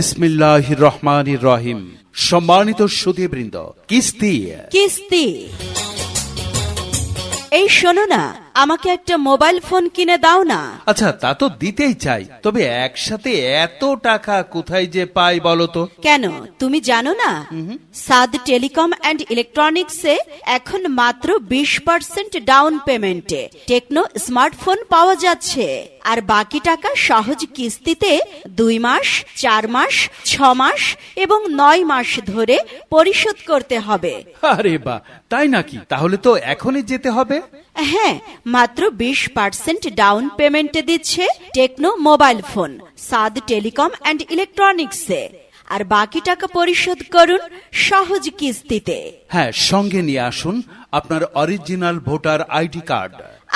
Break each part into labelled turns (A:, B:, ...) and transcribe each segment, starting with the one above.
A: বিসমিল্লাহ রহমান রহিম। সম্মানিত সুধীবৃন্দ কিস্তি।
B: কিস্তি। এই শোনো না আমাকে একটা মোবাইল ফোন কিনে দাও না।
A: আচ্ছা তা তো দিতেই চাই। তবে একসাথে এত টাকা কোথায় যে পাই বলো তো?
B: কেন? তুমি জানো না? সাদ টেলিকম অ্যান্ড ইলেকট্রনিক্সে এখন মাত্র বিশ পার্সেন্ট ডাউন পেমেন্টে। টেকনো স্মার্টফোন পাওয়া যাচ্ছে। আর বাকি টাকা সহজ কিস্তিতে দুই মাস চার মাস ছ মাস এবং নয় মাস ধরে পরিশোধ করতে হবে।
A: আরে বা তাই নাকি? তাহলে তো এখনই যেতে হবে।
B: হ্যাঁ মাত্র বিশ পার্সেন্ট ডাউন পেমেন্টে দিচ্ছে Tecno mobile phone Saad telecom and ইলেকট্রনিক্সে আর বাকি টাকা পরিশোধ করুন সহজ কিস্তিতে।
A: হ্যাঁ সঙ্গে নিয়ে আসুন আপনার অরিজিনাল ভোটার আইডি কার্ড।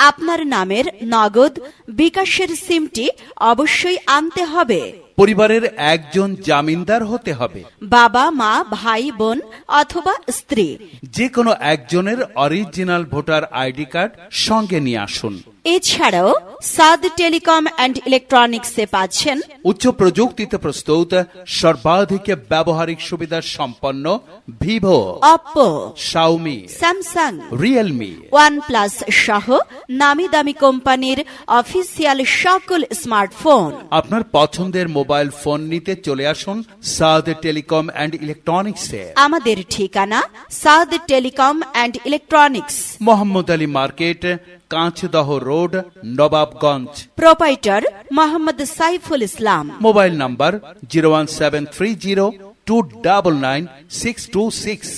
B: আপনার নামের নগদ বিকাশের সিমটি অবশ্যই আনতে হবে।
A: পরিবারের একজন জামিনদার হতে হবে।
B: বাবা মা ভাই বোন অথবা স্ত্রী।
A: যে কোনো একজনের অরিজিনাল ভোটার আইডি কার্ড সঙ্গে নিয়ে আসুন।
B: এছাড়াও সাদ টেলিকম অ্যান্ড ইলেকট্রনিক্সে পাচ্ছেন
A: উচ্চ প্রযুক্তিতে প্রস্তুত সর্বাধিক ব্যবহারিক সুবিধা সম্পন্ন Vivo
B: Oppo
A: Xiaomi
B: Samsung
A: Realme
B: OnePlus সহ নামি দামি কোম্পানির অফিসিয়াল সকল স্মার্টফোন।
A: আপনার পছন্দের মোবাইল ফোন নিতে চলে আসুন সাদ টেলিকম অ্যান্ড ইলেকট্রনিক্সে।
B: আমাদের ঠিকানা Saad telecom and electronics.
A: Mohammad Ali market Kanchdaha road Nawabganj.
B: Proprietor Mohammad Saiful Islam.
A: Mobile number zero one seven three zero two double nine six two six.